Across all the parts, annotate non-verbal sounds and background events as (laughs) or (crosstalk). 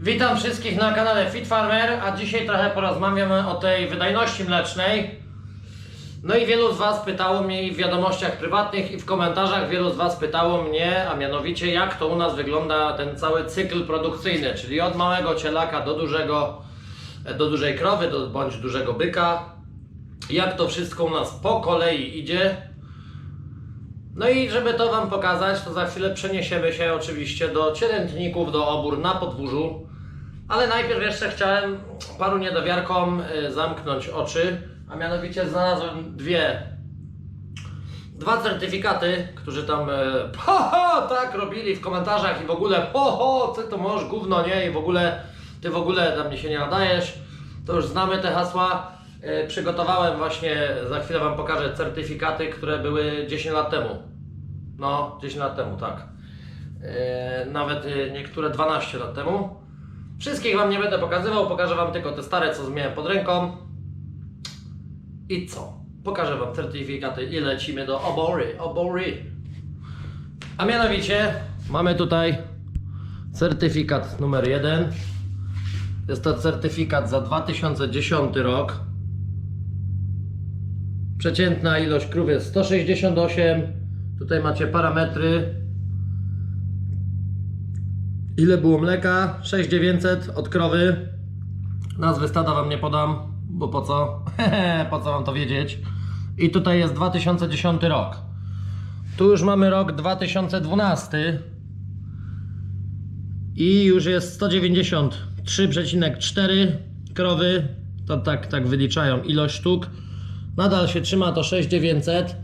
Witam wszystkich na kanale Fit Farmer, a dzisiaj trochę porozmawiamy o tej wydajności mlecznej. No i wielu z Was pytało mnie w wiadomościach prywatnych i w komentarzach wielu z Was pytało mnie, a mianowicie jak to u nas wygląda ten cały cykl produkcyjny, czyli od małego cielaka do dużego, do dużej krowy, do, bądź dużego byka. Jak to wszystko u nas po kolei idzie. No i żeby to Wam pokazać, to za chwilę przeniesiemy się oczywiście do cielętników, do obór na podwórzu. Ale najpierw jeszcze chciałem paru niedowiarkom y, zamknąć oczy, a mianowicie znalazłem dwie, dwa certyfikaty, którzy tam (laughs) ho, tak robili w komentarzach i w ogóle ho, ho, ty to możesz gówno, nie? I w ogóle, ty w ogóle tam mnie się nie nadajesz. To już znamy te hasła. Y, Przygotowałem właśnie, za chwilę Wam pokażę certyfikaty, które były 10 lat temu. No, 10 lat temu, tak. Yy, nawet yy, niektóre 12 lat temu. Wszystkich Wam nie będę pokazywał, pokażę Wam tylko te stare, co miałem pod ręką. I co? Pokażę Wam certyfikaty i lecimy do obory, obory. A mianowicie mamy tutaj certyfikat numer 1. Jest to certyfikat za 2010 rok. Przeciętna ilość krów jest 168. Tutaj macie parametry. Ile było mleka? 6900 od krowy. Nazwy stada wam nie podam, bo po co? (laughs) po co wam to wiedzieć? I tutaj jest 2010 rok. Tu już mamy rok 2012. I już jest 193,4 krowy. To tak, tak wyliczają ilość sztuk. Nadal się trzyma to 6900.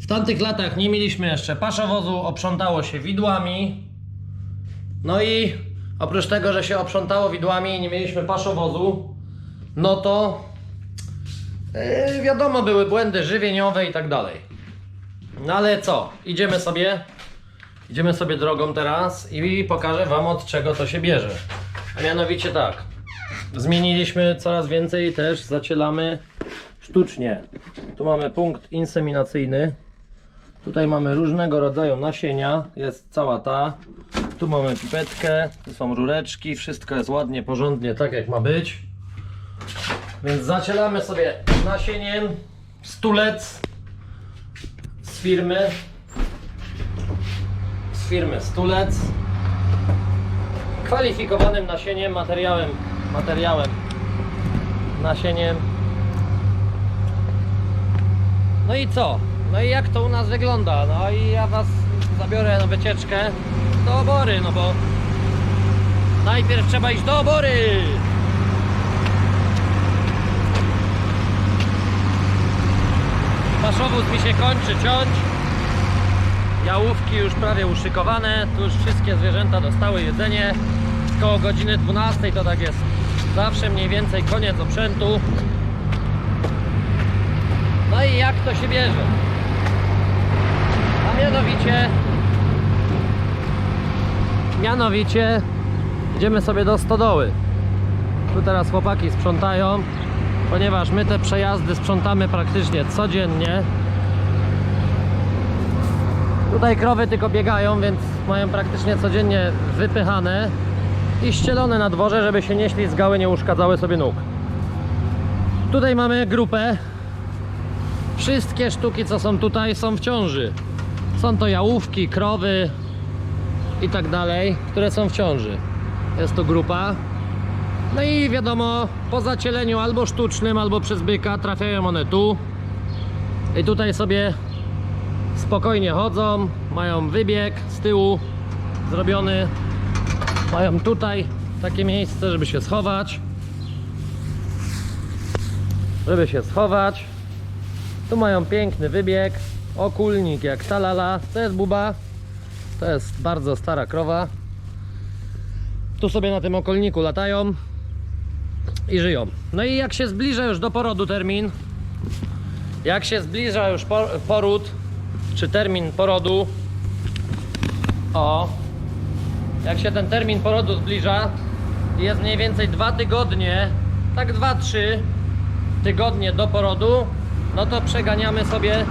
W tamtych latach nie mieliśmy jeszcze paszowozu, oprzątało się widłami. No i oprócz tego, że się oprzątało widłami i nie mieliśmy paszowozu, no to yy, wiadomo, były błędy żywieniowe i tak dalej. No ale co? Idziemy sobie, idziemy sobie drogą teraz i pokażę Wam od czego to się bierze. A mianowicie tak, zmieniliśmy coraz więcej też, zacielamy sztucznie. Tu mamy punkt inseminacyjny. Tutaj mamy różnego rodzaju nasienia. Jest cała ta. Tu mamy pipetkę, tu są rureczki. Wszystko jest ładnie, porządnie, tak jak ma być. Więc zacielamy sobie nasieniem stulec z firmy. Z firmy stulec. Kwalifikowanym nasieniem, materiałem, materiałem, nasieniem no i co? No i jak to u nas wygląda? No i ja was zabiorę na wycieczkę do obory, no bo najpierw trzeba iść do obory. Paszowóz mi się kończy ciąć. Jałówki już prawie uszykowane. Tu już wszystkie zwierzęta dostały jedzenie. Koło godziny 12 to tak jest. Zawsze mniej więcej koniec oprzętu. No i jak to się bierze? A mianowicie Mianowicie Idziemy sobie do stodoły Tu teraz chłopaki sprzątają Ponieważ my te przejazdy sprzątamy praktycznie codziennie Tutaj krowy tylko biegają, więc mają praktycznie codziennie wypychane i ścielone na dworze, żeby się nie ślizgały, nie uszkadzały sobie nóg. Tutaj mamy grupę Wszystkie sztuki, co są tutaj, są w ciąży. Są to jałówki, krowy i tak dalej, które są w ciąży. Jest to grupa. No i wiadomo, po zacieleniu albo sztucznym, albo przez byka trafiają one tu. I tutaj sobie spokojnie chodzą, mają wybieg z tyłu zrobiony. Mają tutaj takie miejsce, żeby się schować. Żeby się schować. Tu mają piękny wybieg, okulnik jak talala. To jest buba, to jest bardzo stara krowa. Tu sobie na tym okolniku latają i żyją. No i jak się zbliża już do porodu termin, jak się zbliża już por- poród, czy termin porodu, o, jak się ten termin porodu zbliża, jest mniej więcej dwa tygodnie, tak dwa, trzy tygodnie do porodu, no to przeganiamy sobie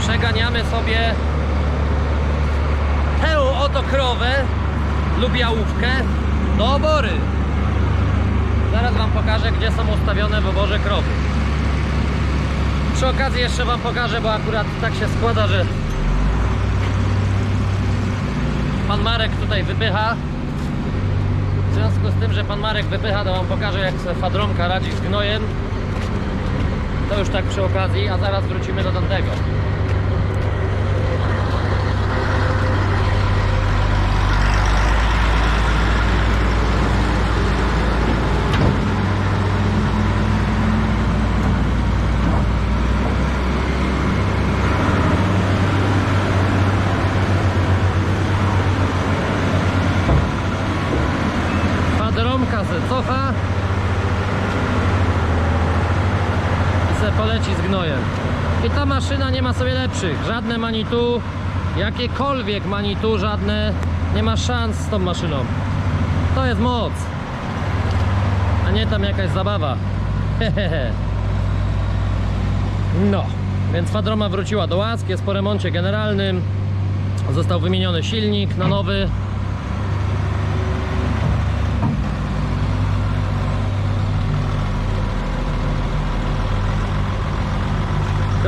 przeganiamy sobie tę oto krowę lub jałówkę do obory. Zaraz Wam pokażę, gdzie są ustawione w oborze krowy. Przy okazji jeszcze Wam pokażę, bo akurat tak się składa, że Pan Marek tutaj wypycha. W związku z tym, że Pan Marek wypycha, to Wam pokażę, jak sobie Fadromka radzi z gnojem. To już tak przy okazji, a zaraz wrócimy do tamtego. Cofa i se poleci z gnojem. I ta maszyna nie ma sobie lepszych. Żadne Manitu, jakiekolwiek Manitu, żadne. Nie ma szans z tą maszyną. To jest moc. A nie tam jakaś zabawa. Hehehe. (laughs) No, więc Fadroma wróciła do łask, jest po remoncie generalnym. Został wymieniony silnik na nowy.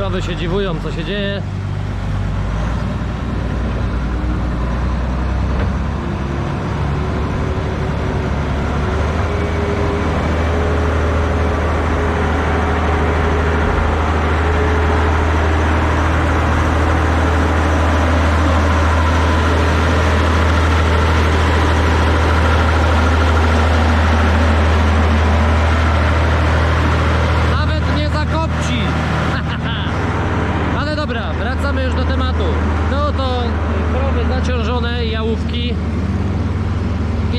Krowy się dziwują, co się dzieje. Nawet nie zakopci. Ale dobra, wracamy już do tematu. No to krowy zaciążone, jałówki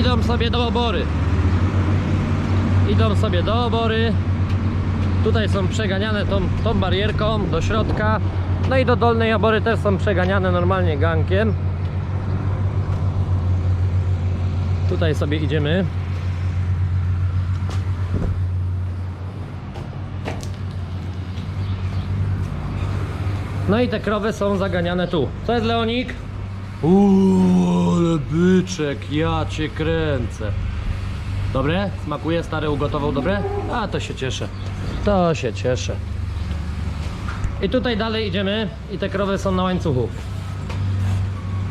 idą sobie do obory. Idą sobie do obory. Tutaj są przeganiane tą, tą barierką do środka. No i do dolnej obory też są przeganiane normalnie gankiem. Tutaj sobie idziemy. No i te krowy są zaganiane tu. Co jest Leonik? Uuu, ale byczek, ja cię kręcę. Dobre? Smakuje? Stary ugotował dobre? A, to się cieszę. To się cieszę. I tutaj dalej idziemy i te krowy są na łańcuchu.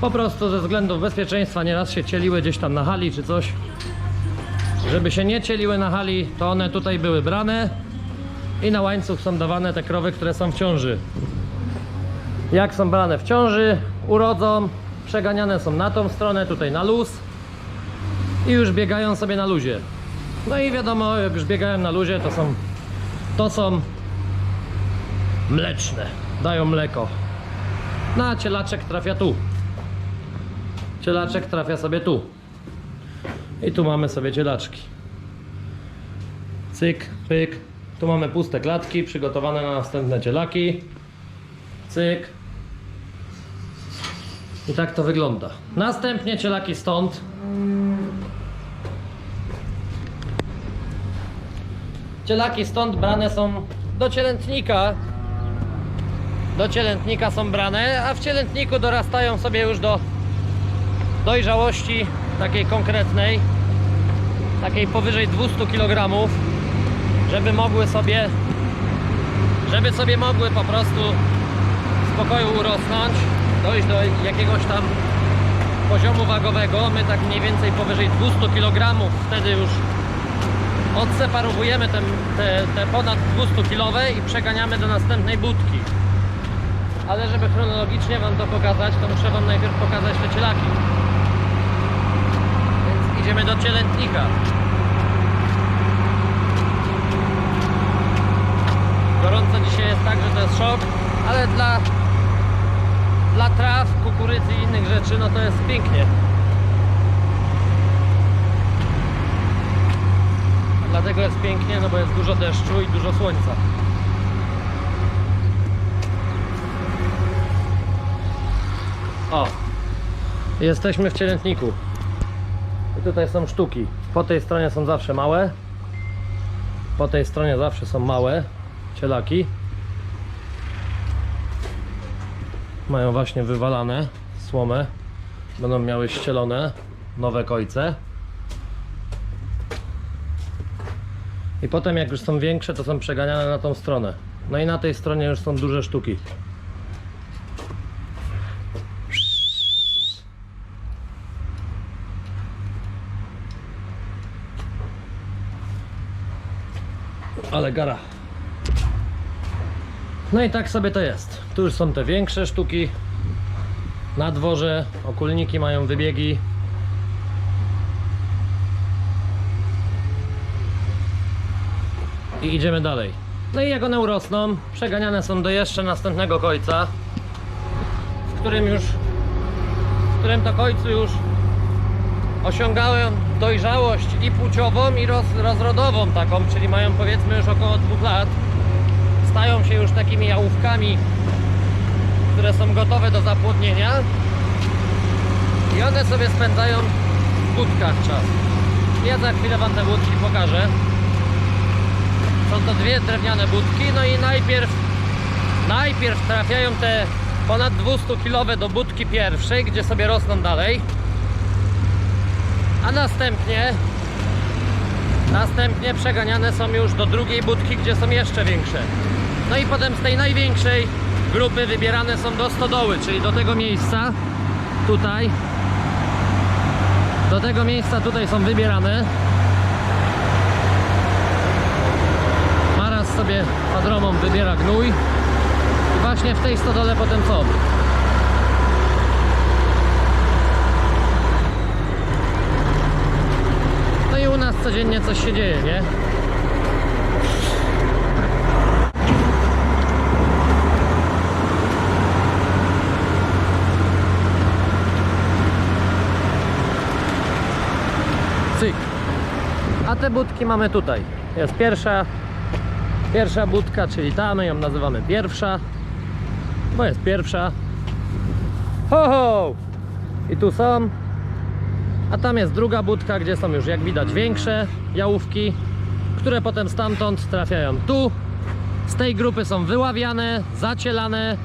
Po prostu ze względów bezpieczeństwa nieraz się cieliły gdzieś tam na hali czy coś. Żeby się nie cieliły na hali, to one tutaj były brane i na łańcuch są dawane te krowy, które są w ciąży. Jak są brane w ciąży, urodzą, przeganiane są na tą stronę, tutaj na luz i już biegają sobie na luzie. No i wiadomo, jak już biegają na luzie, to są to są mleczne, dają mleko. No a cielaczek trafia tu. Cielaczek trafia sobie tu. I tu mamy sobie cielaczki. Cyk, pyk. Tu mamy puste klatki przygotowane na następne cielaki. Cyk. I tak to wygląda. Następnie cielaki stąd. Cielaki stąd brane są do cielętnika. Do cielętnika są brane, a w cielętniku dorastają sobie już do dojrzałości takiej konkretnej, takiej powyżej 200 kg, żeby mogły sobie żeby sobie mogły po prostu w spokoju urosnąć, dojść do jakiegoś tam poziomu wagowego. My tak mniej więcej powyżej 200 kg wtedy już odseparowujemy te, te, te ponad 200 kg i przeganiamy do następnej budki. Ale żeby chronologicznie Wam to pokazać, to muszę Wam najpierw pokazać te cielaki. Więc idziemy do cielętnika. Gorąco dzisiaj jest tak, że to jest szok, ale dla, dla traw, kukurydzy i innych rzeczy, no to jest pięknie. Dlatego jest pięknie, no bo jest dużo deszczu i dużo słońca. O! Jesteśmy w cielętniku. I tutaj są sztuki. Po tej stronie są zawsze małe. Po tej stronie zawsze są małe cielaki. Mają właśnie wywalane słomę. Będą miały ścielone nowe kojce. I potem jak już są większe, to są przeganiane na tą stronę. No i na tej stronie już są duże sztuki. Ale gara. No i tak sobie to jest. Tu już są te większe sztuki. Na dworze okulniki mają wybiegi. I idziemy dalej. No i jak one urosną, przeganiane są do jeszcze następnego końca, w którym już, w którym to końcu już osiągałem dojrzałość i płciową i roz, rozrodową taką, czyli mają powiedzmy już około dwóch lat. Stają się już takimi jałówkami, które są gotowe do zapłodnienia i one sobie spędzają w budkach czas. Ja za chwilę Wam te budki pokażę. Są to dwie drewniane budki, no i najpierw najpierw trafiają te ponad 200 kilowe do budki pierwszej, gdzie sobie rosną dalej. A następnie następnie przeganiane są już do drugiej budki, gdzie są jeszcze większe. No i potem z tej największej grupy wybierane są do stodoły, czyli do tego miejsca tutaj. Do tego miejsca tutaj są wybierane. Sobie padromą wybiera gnój i właśnie w tej stodole potem są. No i u nas codziennie coś się dzieje, nie? Cyk. A te budki mamy tutaj. Jest pierwsza, pierwsza budka, czyli ta, my ją nazywamy pierwsza, bo jest pierwsza. Ho, ho! I tu są. A tam jest druga budka, gdzie są już jak widać większe jałówki, które potem stamtąd trafiają tu. Z tej grupy są wyławiane, zacielane,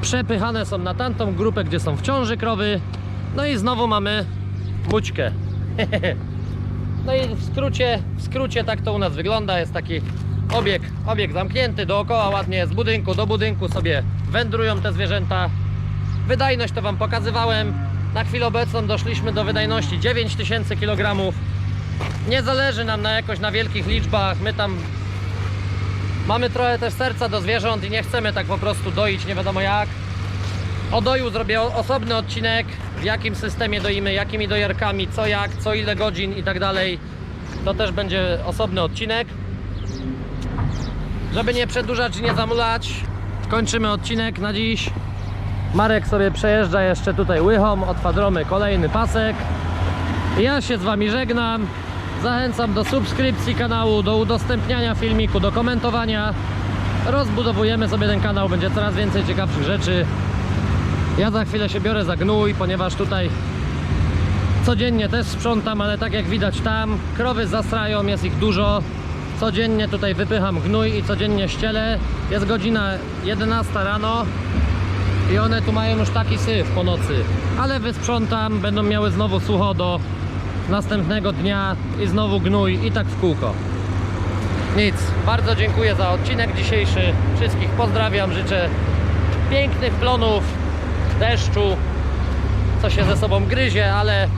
przepychane są na tamtą grupę, gdzie są w ciąży krowy. No i znowu mamy bućkę. (laughs) No i w skrócie, w skrócie tak to u nas wygląda. Jest taki obieg, obieg zamknięty dookoła, ładnie z budynku do budynku sobie wędrują te zwierzęta. Wydajność to Wam pokazywałem. Na chwilę obecną doszliśmy do wydajności 9000 kg. Nie zależy nam na jakoś na wielkich liczbach. My tam mamy trochę też serca do zwierząt i nie chcemy tak po prostu doić nie wiadomo jak. O doju zrobię osobny odcinek, w jakim systemie doimy, jakimi dojarkami, co jak, co ile godzin i tak dalej. To też będzie osobny odcinek. Żeby nie przedłużać i nie zamulać, kończymy odcinek na dziś. Marek sobie przejeżdża jeszcze tutaj łychą, od Fadromy kolejny pasek. Ja się z Wami żegnam. Zachęcam do subskrypcji kanału, do udostępniania filmiku, do komentowania. Rozbudowujemy sobie ten kanał, będzie coraz więcej ciekawszych rzeczy. Ja za chwilę się biorę za gnój, ponieważ tutaj codziennie też sprzątam, ale tak jak widać tam, krowy zastrają, jest ich dużo. Codziennie tutaj wypycham gnój i codziennie ścielę. Jest godzina 11 rano i one tu mają już taki syf po nocy. Ale wysprzątam, będą miały znowu sucho do następnego dnia i znowu gnój i tak w kółko. Nic, bardzo dziękuję za odcinek dzisiejszy. Wszystkich pozdrawiam, życzę pięknych plonów, deszczu, co się ze sobą gryzie, ale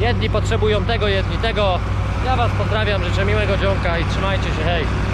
jedni potrzebują tego, jedni tego. Ja Was pozdrawiam, życzę miłego dzionka i trzymajcie się, hej!